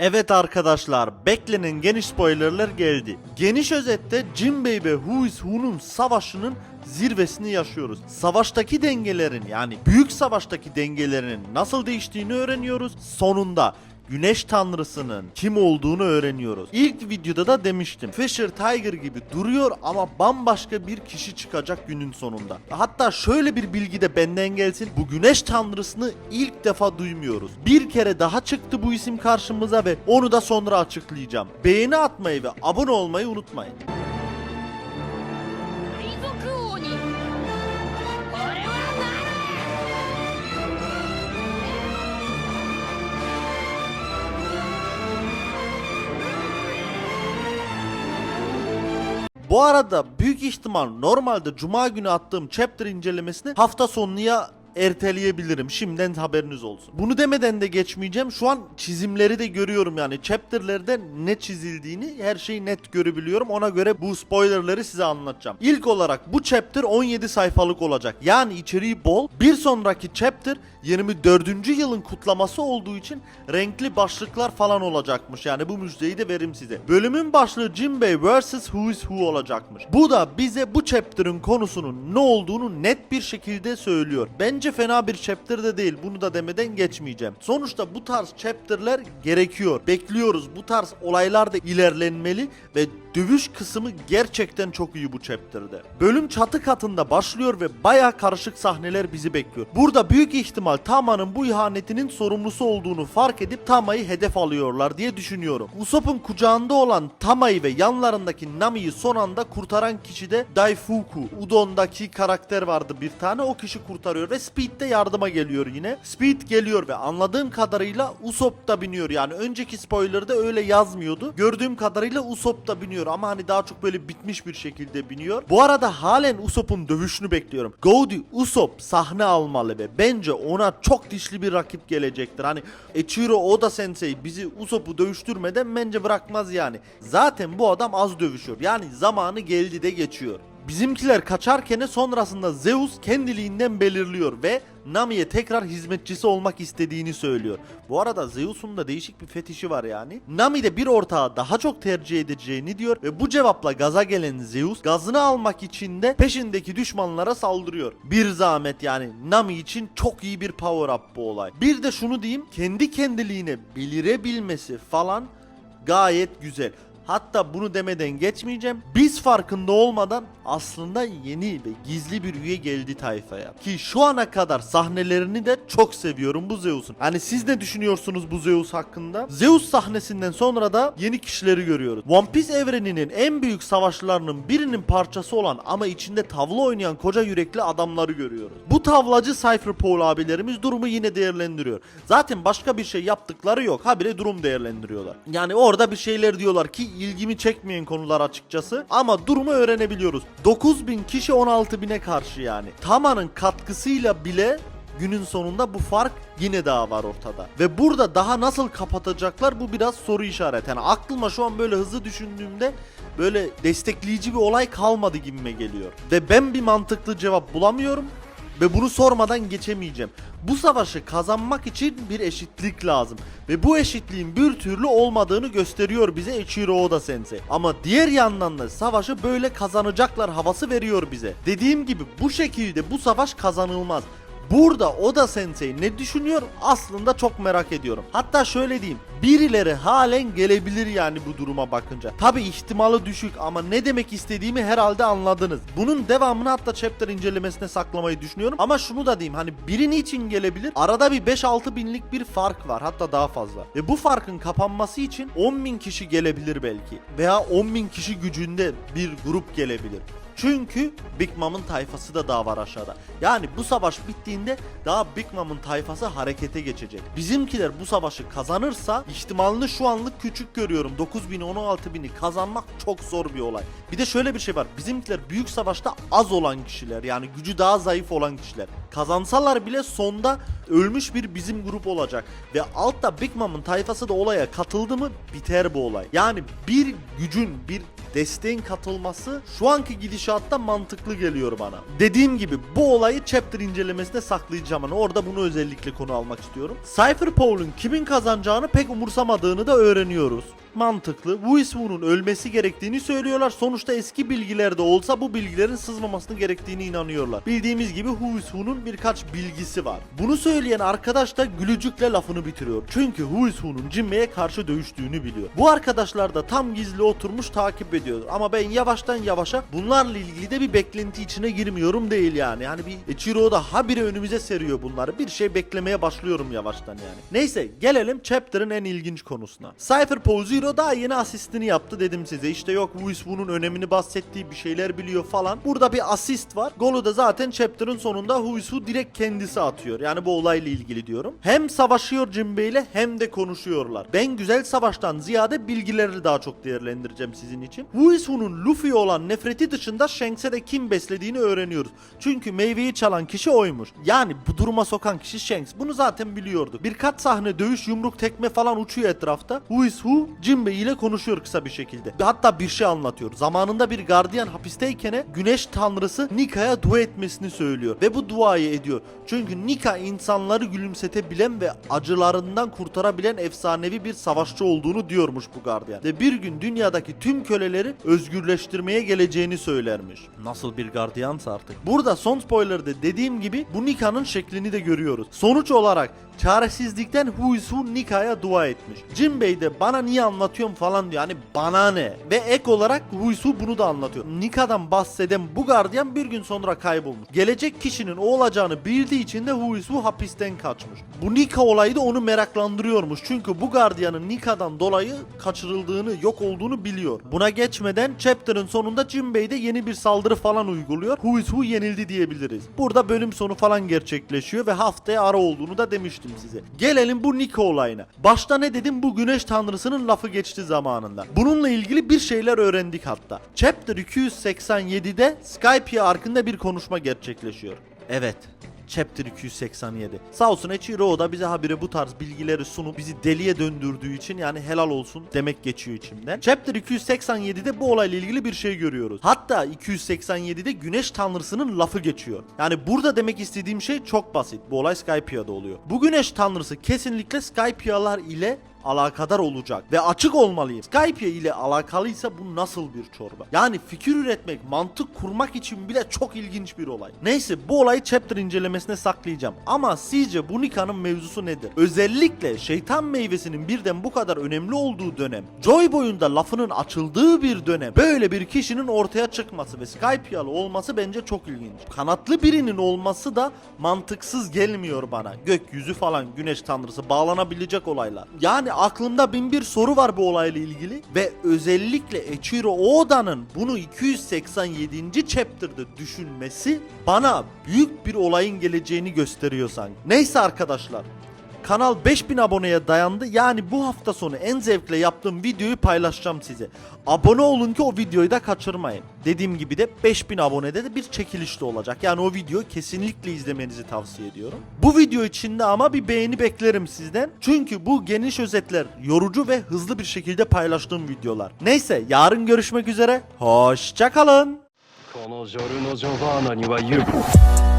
Evet arkadaşlar, beklenen geniş spoilerler geldi. Geniş özette Jinbei ve Who is Who'nun savaşının zirvesini yaşıyoruz. Savaştaki dengelerin yani büyük savaştaki dengelerinin nasıl değiştiğini öğreniyoruz. Sonunda Güneş tanrısının kim olduğunu öğreniyoruz. İlk videoda da demiştim. Fisher Tiger gibi duruyor ama bambaşka bir kişi çıkacak günün sonunda. Hatta şöyle bir bilgi de benden gelsin. Bu güneş tanrısını ilk defa duymuyoruz. Bir kere daha çıktı bu isim karşımıza ve onu da sonra açıklayacağım. Beğeni atmayı ve abone olmayı unutmayın. 海賊 Bu arada büyük ihtimal normalde cuma günü attığım chapter incelemesini hafta sonluya erteleyebilirim. Şimdiden haberiniz olsun. Bunu demeden de geçmeyeceğim. Şu an çizimleri de görüyorum yani. Chapter'lerde ne çizildiğini her şeyi net görebiliyorum. Ona göre bu spoilerları size anlatacağım. İlk olarak bu chapter 17 sayfalık olacak. Yani içeriği bol. Bir sonraki chapter 24. yılın kutlaması olduğu için renkli başlıklar falan olacakmış. Yani bu müjdeyi de verim size. Bölümün başlığı Jinbei vs Who is Who olacakmış. Bu da bize bu chapter'ın konusunun ne olduğunu net bir şekilde söylüyor. Bence fena bir chapter de değil. Bunu da demeden geçmeyeceğim. Sonuçta bu tarz chapter'ler gerekiyor. Bekliyoruz. Bu tarz olaylar da ilerlenmeli ve dövüş kısmı gerçekten çok iyi bu chapter'de. Bölüm çatı katında başlıyor ve baya karışık sahneler bizi bekliyor. Burada büyük ihtimal Tama'nın bu ihanetinin sorumlusu olduğunu fark edip Tama'yı hedef alıyorlar diye düşünüyorum. Usopp'un kucağında olan Tama'yı ve yanlarındaki Nami'yi son anda kurtaran kişi de Daifuku. Udon'daki karakter vardı bir tane o kişi kurtarıyor ve Speed de yardıma geliyor yine. Speed geliyor ve anladığım kadarıyla Usopp da biniyor yani önceki spoiler'da öyle yazmıyordu. Gördüğüm kadarıyla Usopp da biniyor ama hani daha çok böyle bitmiş bir şekilde biniyor. Bu arada halen Usopp'un dövüşünü bekliyorum. Goldie Usopp sahne almalı ve bence ona çok dişli bir rakip gelecektir. Hani Echiro Oda Sensei bizi Usopp'u dövüştürmeden bence bırakmaz yani. Zaten bu adam az dövüşüyor. Yani zamanı geldi de geçiyor. Bizimkiler kaçarken sonrasında Zeus kendiliğinden belirliyor ve Nami'ye tekrar hizmetçisi olmak istediğini söylüyor. Bu arada Zeus'un da değişik bir fetişi var yani. Nami de bir ortağı daha çok tercih edeceğini diyor ve bu cevapla gaza gelen Zeus gazını almak için de peşindeki düşmanlara saldırıyor. Bir zahmet yani Nami için çok iyi bir power up bu olay. Bir de şunu diyeyim kendi kendiliğine belirebilmesi falan gayet güzel. Hatta bunu demeden geçmeyeceğim. Biz farkında olmadan aslında yeni ve gizli bir üye geldi tayfaya. Ki şu ana kadar sahnelerini de çok seviyorum bu Zeus'un. Hani siz ne düşünüyorsunuz bu Zeus hakkında? Zeus sahnesinden sonra da yeni kişileri görüyoruz. One Piece evreninin en büyük savaşlarının birinin parçası olan ama içinde tavla oynayan koca yürekli adamları görüyoruz. Bu tavlacı Cypher Paul abilerimiz durumu yine değerlendiriyor. Zaten başka bir şey yaptıkları yok. Habire durum değerlendiriyorlar. Yani orada bir şeyler diyorlar ki ilgimi çekmeyen konular açıkçası. Ama durumu öğrenebiliyoruz. 9000 kişi 16000'e karşı yani. Tama'nın katkısıyla bile günün sonunda bu fark yine daha var ortada. Ve burada daha nasıl kapatacaklar bu biraz soru işareti. Yani aklıma şu an böyle hızlı düşündüğümde böyle destekleyici bir olay kalmadı gibime geliyor. Ve ben bir mantıklı cevap bulamıyorum ve bunu sormadan geçemeyeceğim. Bu savaşı kazanmak için bir eşitlik lazım. Ve bu eşitliğin bir türlü olmadığını gösteriyor bize Eiichiro Oda Sensei. Ama diğer yandan da savaşı böyle kazanacaklar havası veriyor bize. Dediğim gibi bu şekilde bu savaş kazanılmaz. Burada Oda Sensei ne düşünüyor aslında çok merak ediyorum. Hatta şöyle diyeyim. Birileri halen gelebilir yani bu duruma bakınca. Tabi ihtimali düşük ama ne demek istediğimi herhalde anladınız. Bunun devamını hatta chapter incelemesine saklamayı düşünüyorum. Ama şunu da diyeyim hani biri niçin gelebilir? Arada bir 5-6 binlik bir fark var hatta daha fazla. Ve bu farkın kapanması için 10 bin kişi gelebilir belki. Veya 10 bin kişi gücünde bir grup gelebilir. Çünkü Big Mom'un tayfası da daha var aşağıda. Yani bu savaş bittiğinde daha Big Mom'un tayfası harekete geçecek. Bizimkiler bu savaşı kazanırsa ihtimalini şu anlık küçük görüyorum. 9000'i 16.000'i kazanmak çok zor bir olay. Bir de şöyle bir şey var. Bizimkiler büyük savaşta az olan kişiler. Yani gücü daha zayıf olan kişiler. Kazansalar bile sonda ölmüş bir bizim grup olacak. Ve altta Big Mom'un tayfası da olaya katıldı mı biter bu olay. Yani bir gücün bir desteğin katılması şu anki gidişat gidişatta mantıklı geliyor bana. Dediğim gibi bu olayı chapter incelemesinde saklayacağım ama orada bunu özellikle konu almak istiyorum. Cypher Paul'un kimin kazanacağını pek umursamadığını da öğreniyoruz. Mantıklı. Wu Wu'nun ölmesi gerektiğini söylüyorlar. Sonuçta eski bilgilerde olsa bu bilgilerin sızmamasını gerektiğini inanıyorlar. Bildiğimiz gibi Wu Wu'nun birkaç bilgisi var. Bunu söyleyen arkadaş da gülücükle lafını bitiriyor. Çünkü Wu Wu'nun Jinbei'ye karşı dövüştüğünü biliyor. Bu arkadaşlar da tam gizli oturmuş takip ediyor. Ama ben yavaştan yavaşa bunlarla ilgili de bir beklenti içine girmiyorum değil yani. Yani bir Ichiro da habire önümüze seriyor bunları. Bir şey beklemeye başlıyorum yavaştan yani. Neyse gelelim chapter'ın en ilginç konusuna. Cypher Paul Zero daha yeni asistini yaptı dedim size. İşte yok Wu Wu'nun önemini bahsettiği bir şeyler biliyor falan. Burada bir asist var. Golü de zaten chapter'ın sonunda Wu Wu direkt kendisi atıyor. Yani bu olayla ilgili diyorum. Hem savaşıyor Jinbei ile hem de konuşuyorlar. Ben güzel savaştan ziyade bilgileri daha çok değerlendireceğim sizin için. Wu Wu'nun Luffy'ye olan nefreti dışında Shanks'e de kim beslediğini öğreniyoruz. Çünkü meyveyi çalan kişi oymuş. Yani bu duruma sokan kişi Shanks. Bunu zaten biliyorduk. Birkaç sahne dövüş, yumruk, tekme falan uçuyor etrafta. Who is who? Jinbei ile konuşuyor kısa bir şekilde. Hatta bir şey anlatıyor. Zamanında bir gardiyan hapisteyken güneş tanrısı Nika'ya dua etmesini söylüyor. Ve bu duayı ediyor. Çünkü Nika insanları gülümsetebilen ve acılarından kurtarabilen efsanevi bir savaşçı olduğunu diyormuş bu gardiyan. Ve bir gün dünyadaki tüm köleleri özgürleştirmeye geleceğini söylermiş. Nasıl bir gardiyansa artık. Burada son spoiler'da dediğim gibi bu Nika'nın şeklini de görüyoruz. Sonuç olarak çaresizlikten Huisu Nika'ya dua etmiş. Jinbei de bana niye anlatıyorum falan diyor. Hani bana ne? Ve ek olarak Huisu bunu da anlatıyor. Nika'dan bahseden bu gardiyan bir gün sonra kaybolmuş. Gelecek kişinin o olacağını bildiği için de Huisu hapisten kaçmış. Bu Nika olayı da onu meraklandırıyormuş. Çünkü bu gardiyanın Nika'dan dolayı kaçırıldığını, yok olduğunu biliyor. Buna geçmeden chapter'ın sonunda Jinbei de yeni bir saldırı falan uyguluyor. Huisu yenildi diyebiliriz. Burada bölüm sonu falan gerçekleşiyor ve haftaya ara olduğunu da demiştim size. Gelelim bu Nika olayına. Başta ne dedim bu güneş tanrısının lafı geçti zamanında. Bununla ilgili bir şeyler öğrendik hatta. Chapter 287'de Skype hakkında bir konuşma gerçekleşiyor. Evet. Chapter 287. Sağ olsun Echiro da bize habire bu tarz bilgileri sunup bizi deliye döndürdüğü için yani helal olsun demek geçiyor içimden. Chapter 287'de bu olayla ilgili bir şey görüyoruz. Hatta 287'de güneş tanrısının lafı geçiyor. Yani burada demek istediğim şey çok basit. Bu olay Skypia'da oluyor. Bu güneş tanrısı kesinlikle Skypia'lar ile alakadar olacak ve açık olmalıyım. Skype ile alakalıysa bu nasıl bir çorba? Yani fikir üretmek, mantık kurmak için bile çok ilginç bir olay. Neyse bu olayı chapter incelemesine saklayacağım. Ama sizce bu Nika'nın mevzusu nedir? Özellikle şeytan meyvesinin birden bu kadar önemli olduğu dönem, Joy boyunda lafının açıldığı bir dönem, böyle bir kişinin ortaya çıkması ve Skype'yalı olması bence çok ilginç. Kanatlı birinin olması da mantıksız gelmiyor bana. Gökyüzü falan, güneş tanrısı bağlanabilecek olaylar. Yani aklımda bin bir soru var bu olayla ilgili ve özellikle Echiro Oda'nın bunu 287. chapter'da düşünmesi bana büyük bir olayın geleceğini gösteriyor sanki. Neyse arkadaşlar Kanal 5000 aboneye dayandı. Yani bu hafta sonu en zevkle yaptığım videoyu paylaşacağım size. Abone olun ki o videoyu da kaçırmayın. Dediğim gibi de 5000 abonede de bir çekiliş de olacak. Yani o videoyu kesinlikle izlemenizi tavsiye ediyorum. Bu video içinde ama bir beğeni beklerim sizden. Çünkü bu geniş özetler yorucu ve hızlı bir şekilde paylaştığım videolar. Neyse yarın görüşmek üzere. Hoşçakalın. このジョルノ・ジョバーナには言う